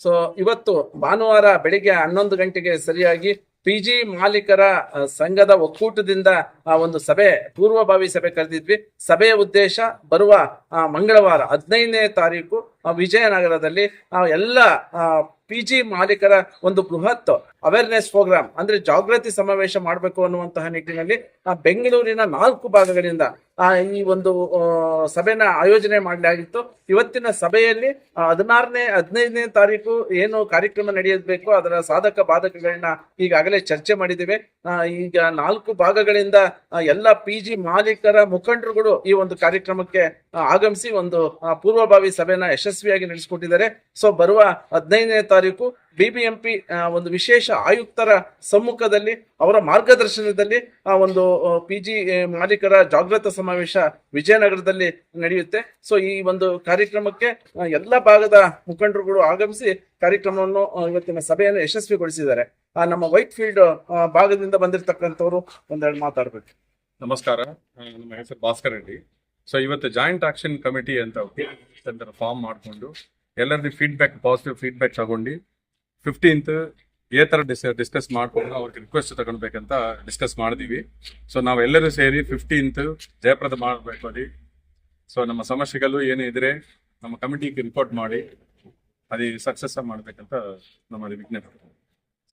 So ಇವತ್ತು ಭಾನುವಾರ ಬೆಳಿಗ್ಗೆ ಹನ್ನೊಂದು ಗಂಟೆಗೆ ಸರಿಯಾಗಿ ಪಿ ಜಿ ಮಾಲೀಕರ ಸಂಘದ ಒಕ್ಕೂಟದಿಂದ, ಆ, ಒಂದು ಸಭೆ, ಪೂರ್ವಭಾವಿ ಸಭೆ ಕರೆದಿದ್ವಿ. ಸಭೆಯ ಉದ್ದೇಶ ಬರುವ ಮಂಗಳವಾರ ಹದಿನೈದನೇ ತಾರೀಕು ವಿಜಯನಗರದಲ್ಲಿ ಎಲ್ಲ ಪಿ ಜಿ ಮಾಲೀಕರ ಒಂದು ಬೃಹತ್ ಅವೇರ್ನೆಸ್ ಪ್ರೋಗ್ರಾಮ್ ಅಂದ್ರೆ ಜಾಗೃತಿ ಸಮಾವೇಶ ಮಾಡಬೇಕು ಅನ್ನುವಂತಹ ನಿಟ್ಟಿನಲ್ಲಿ ಬೆಂಗಳೂರಿನ ನಾಲ್ಕು ಭಾಗಗಳಿಂದ ಈ ಒಂದು ಸಭೆನ ಆಯೋಜನೆ ಮಾಡಲಾಗಿತ್ತು ಇವತ್ತಿನ ಸಭೆಯಲ್ಲಿ ಹದಿನಾರನೇ, ಹದಿನೈದನೇ ತಾರೀಕು ಏನು ಕಾರ್ಯಕ್ರಮ ನಡೆಯಬೇಕು, ಅದರ ಸಾಧಕ ಬಾಧಕಗಳನ್ನ ಈಗಾಗಲೇ ಚರ್ಚೆ ಮಾಡಿದ್ದೇವೆ. ಈಗ ನಾಲ್ಕು ಭಾಗಗಳಿಂದ ಎಲ್ಲ ಪಿ ಜಿ ಮಾಲೀಕರ ಮುಖಂಡರುಗಳು ಈ ಒಂದು ಕಾರ್ಯಕ್ರಮಕ್ಕೆ ಆಗಮಿಸಿ ಒಂದು ಪೂರ್ವಭಾವಿ ಸಭೆನ ಯಶಸ್ವಿಯಾಗಿ ನಡೆಸಿಕೊಟ್ಟಿದ್ದಾರೆ. ಸೊ, ಬರುವ ಹದಿನೈದನೇ ತಾರೀಕು ಬಿಬಿಎಂಪಿ ಒಂದು ವಿಶೇಷ ಆಯುಕ್ತರ ಸಮ್ಮುಖದಲ್ಲಿ ಅವರ ಮಾರ್ಗದರ್ಶನದಲ್ಲಿ ಆ ಒಂದು ಪಿ ಜಿ ಮಾಲೀಕರ ಜಾಗೃತ ಸಮಾವೇಶ ವಿಜಯನಗರದಲ್ಲಿ ನಡೆಯುತ್ತೆ. ಸೊ ಈ ಒಂದು ಕಾರ್ಯಕ್ರಮಕ್ಕೆ ಎಲ್ಲ ಭಾಗದ ಮುಖಂಡರುಗಳು ಆಗಮಿಸಿ ಕಾರ್ಯಕ್ರಮವನ್ನು ಇವತ್ತಿನ ಸಭೆಯನ್ನು ಯಶಸ್ವಿಗೊಳಿಸಿದ್ದಾರೆ. ಆ, ನಮ್ಮ ವೈಟ್ ಫೀಲ್ಡ್ ಭಾಗದಿಂದ ಬಂದಿರತಕ್ಕಂಥವ್ರು ಒಂದೆರಡು ಮಾತಾಡ್ಬೇಕು. ನಮಸ್ಕಾರ. ನಮ್ಮ ಹೆಸರು ಭಾಸ್ಕರ್ ರೆಡ್ಡಿ. ಸೊ ಇವತ್ತು ಜಾಯಿಂಟ್ ಆಕ್ಷನ್ ಕಮಿಟಿ ಅಂತ ಫಾರ್ಮ್ ಮಾಡಿಕೊಂಡು ಎಲ್ಲರದ್ದು ಫೀಡ್ಬ್ಯಾಕ್ ಪಾಸಿಟಿವ್ ಫೀಡ್ಬ್ಯಾಕ್ ತಗೊಂಡು ಫಿಫ್ಟೀನ್ತ್ ಏ ಥರ ಡಿಸ್ ಡಿಸ್ಕಸ್ ಮಾಡ್ಕೊಂಡು ಅವ್ರಿಗೆ ರಿಕ್ವೆಸ್ಟ್ ತಗೊಳ್ಬೇಕಂತ ಡಿಸ್ಕಸ್ ಮಾಡಿದೀವಿ. ಸೊ ನಾವೆಲ್ಲರೂ ಸೇರಿ ಫಿಫ್ಟೀನ್ತ್ ಜಯಪ್ರದ ಮಾಡಬೇಕು ಅದಿ ಸೊ ನಮ್ಮ ಸಮಸ್ಯೆಗಳು ಏನು ಇದ್ರೆ ನಮ್ಮ ಕಮಿಟಿಗೆ ರಿಪೋರ್ಟ್ ಮಾಡಿ ಅದು ಸಕ್ಸಸ್ ಮಾಡಬೇಕಂತ ನಮ್ಮಲ್ಲಿ ವಿಜ್ಞಾಪನೆ.